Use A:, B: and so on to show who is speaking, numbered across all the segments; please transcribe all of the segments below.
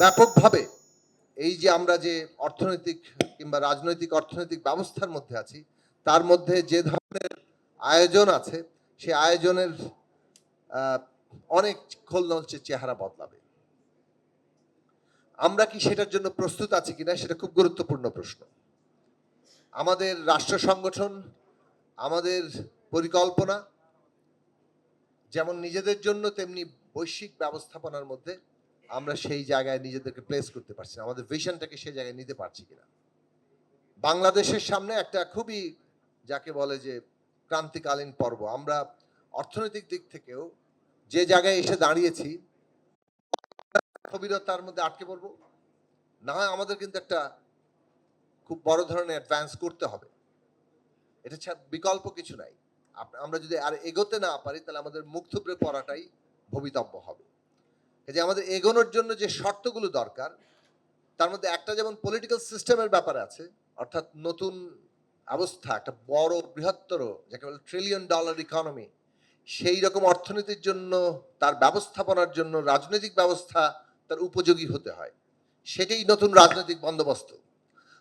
A: ব্যাপকভাবে এই যে আমরা যে অর্থনৈতিক কিংবা রাজনৈতিক, অর্থনৈতিক ব্যবস্থার মধ্যে আছি, তার মধ্যে যে ধরনের আয়োজন আছে, সেই আয়োজনের অনেক খোলনলচে চেহারা বদলাবে। আমরা কি সেটার জন্য প্রস্তুত আছি কিনা সেটা খুব গুরুত্বপূর্ণ প্রশ্ন। আমাদের রাষ্ট্র সংগঠন, আমাদের পরিকল্পনা, যেমন নিজেদের জন্য তেমনি বৈশ্বিক ব্যবস্থাপনার মধ্যে আমরা সেই জায়গায় নিজেদেরকে প্লেস করতে পারছি না। আমাদের ভিশনটাকে সেই জায়গায় নিতে পারছি কিনা। বাংলাদেশের সামনে একটা খুবই, যাকে বলে যে ক্রান্তিকালীন পর্ব। আমরা অর্থনৈতিক দিক থেকেও যে জায়গায় এসে দাঁড়িয়েছি, স্থবিরতার মধ্যে আটকে পড়ব। না হয় আমাদের কিন্তু একটা খুব বড় ধরনের অ্যাডভান্স করতে হবে। এটা বিকল্প কিছু নাই। আমরা যদি আর এগোতে না পারি, তাহলে আমাদের মুখ থুবড়ে পড়াটাই ভবিতব্য হবে। যে আমাদের এগোনোর জন্য যে শর্তগুলো দরকার, তার মধ্যে একটা যেমন পলিটিক্যাল সিস্টেমের ব্যাপার আছে, অর্থাৎ নতুন অবস্থা, একটা বড় বৃহত্তর, যাকে বলে ট্রিলিয়ন ডলার ইকোনমি সেই রকম অর্থনীতির জন্য, তার ব্যবস্থাপনার জন্য, রাজনৈতিক ব্যবস্থা তার উপযোগী হতে হয়। সেটাই নতুন রাজনৈতিক বন্দোবস্ত।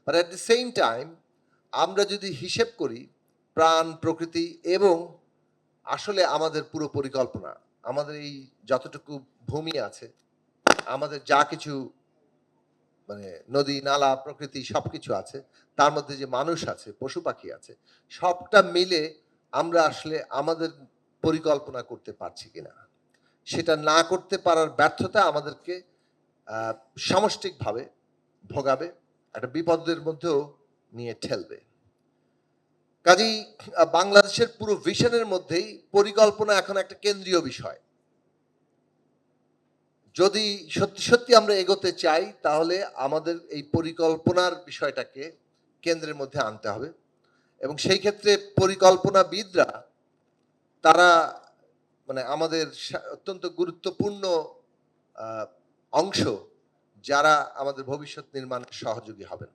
A: But at the same time আমরা যদি হিসেব করি, প্রাণ, প্রকৃতি এবং আসলে আমাদের পুরো পরিকল্পনা আমাদের এই যতটুকু ভূমি আছে, আমাদের যা কিছু মানে নদী, নালা, প্রকৃতি সব কিছু আছে, তার মধ্যে যে মানুষ আছে, পশু পাখি আছে, সবটা মিলে আমরা আসলে আমাদের পরিকল্পনা করতে পারছি কিনা। সেটা না করতে পারার ব্যর্থতা আমাদেরকে সামষ্টিকভাবে ভোগাবে, একটা বিপদের মধ্যেও নিয়ে ঠেলবে। কাজেই বাংলাদেশের পুরো ভিশনের মধ্যেই পরিকল্পনা এখন একটা কেন্দ্রীয় বিষয়। যদি সত্যি সত্যি আমরা এগোতে চাই, তাহলে আমাদের এই পরিকল্পনার বিষয়টাকে কেন্দ্রের মধ্যে আনতে হবে। এবং সেই ক্ষেত্রে পরিকল্পনাবিদরা, তারা মানে আমাদের অত্যন্ত গুরুত্বপূর্ণ অংশ যারা আমাদের ভবিষ্যৎ নির্মাণের সহযোগী হবেন।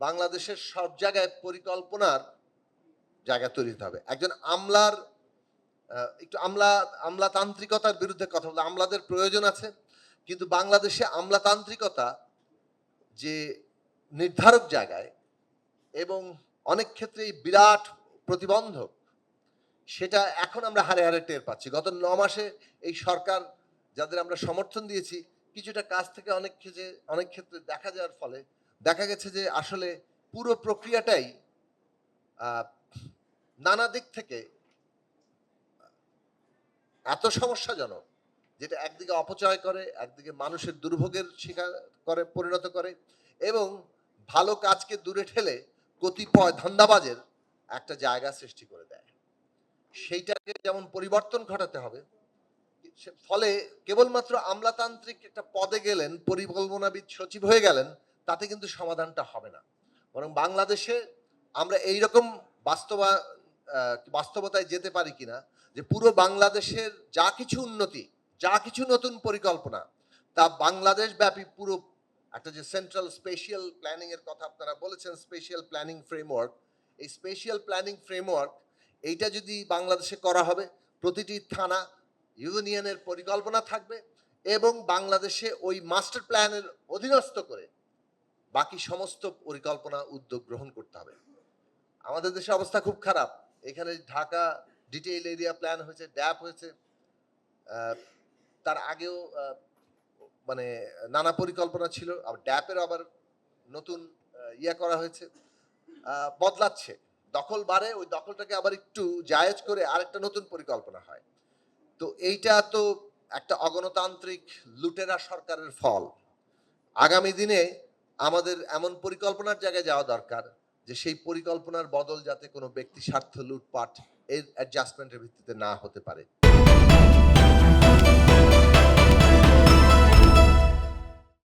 A: বাংলাদেশের সব জায়গায় পরিকল্পনার জায়গা তৈরি হবে। একজন আমলার একটু আমলা, আমলাতান্ত্রিকতার বিরুদ্ধে কথা বলতে আমলাদের প্রয়োজন আছে, কিন্তু বাংলাদেশে আমলাতান্ত্রিকতা যে নির্ধারক জায়গায় এবং অনেক ক্ষেত্রেই বিরাট প্রতিবন্ধক, সেটা এখন আমরা হারে হারে টের পাচ্ছি। গত ন মাসে এই সরকার যাদের আমরা সমর্থন দিয়েছি, কিছুটা কাজ থেকে অনেক ক্ষেত্রে অনেক ক্ষেত্রে দেখা যাওয়ার ফলে দেখা গেছে যে আসলে পুরো প্রক্রিয়াটাই নানা দিক থেকে এত সমস্যাজনক, যেটা একদিকে অপচয় করে, একদিকে মানুষের দুর্ভোগের শিকার করে, পরিণত করে এবং ভালো কাজকে দূরে ঠেলে কতিপয় ধান্দাবাজের একটা জায়গা সৃষ্টি করে দেয়। সেইটাকে যেমন পরিবর্তন ঘটাতে হবে ফলে কেবলমাত্র আমলাতান্ত্রিক একটা পদে গেলেন, পরিকল্পনাবিদ সচিব হয়ে গেলেন, তাতে কিন্তু সমাধানটা হবে না। বরং বাংলাদেশে আমরা এই রকম বাস্তবা বাস্তবতায় যেতে পারি কিনা, যে পুরো বাংলাদেশের যা কিছু উন্নতি, যা কিছু নতুন পরিকল্পনা, তা বাংলাদেশ ব্যাপী পুরো একটা যে সেন্ট্রাল স্পেশিয়াল প্ল্যানিং এর কথা আপনারা বলেছেন স্পেশিয়াল প্ল্যানিং ফ্রেমওয়ার্ক এই স্পেশিয়াল প্ল্যানিং ফ্রেমওয়ার্ক এইটা যদি বাংলাদেশে করা হবে, প্রতিটি থানা, ইউনিয়নের পরিকল্পনা থাকবে এবং বাংলাদেশে ওই মাস্টার প্ল্যানের অধীনস্থ করে বাকি সমস্ত পরিকল্পনা, উদ্যোগ গ্রহণ করতে হবে। আমাদের দেশে অবস্থা খুব খারাপ। এখানে ঢাকা ডিটেইল এরিয়া প্ল্যান হয়েছে ড্যাপ হয়েছে। তার আগেও মানে নানা পরিকল্পনা ছিল, আবার ড্যাপের আবার নতুন ইয়া করা হয়েছে। বদলাচ্ছে। দখল বাড়ে, ওই দখলটাকে আবার একটু জায়েজ করে আরেকটা নতুন পরিকল্পনা হয়। তো এইটা তো একটা অগণতান্ত্রিক লুটেরা সরকারের ফল। আগামী দিনে আমাদের এমন পরিকল্পনার জায়গায় যাওয়া দরকার। যে সেই পরিকল্পনার বদল যাতে কোনো ব্যক্তি স্বার্থ লুটপাট এর অ্যাডজাস্টমেন্টের ভিত্তিতে না হতে পারে।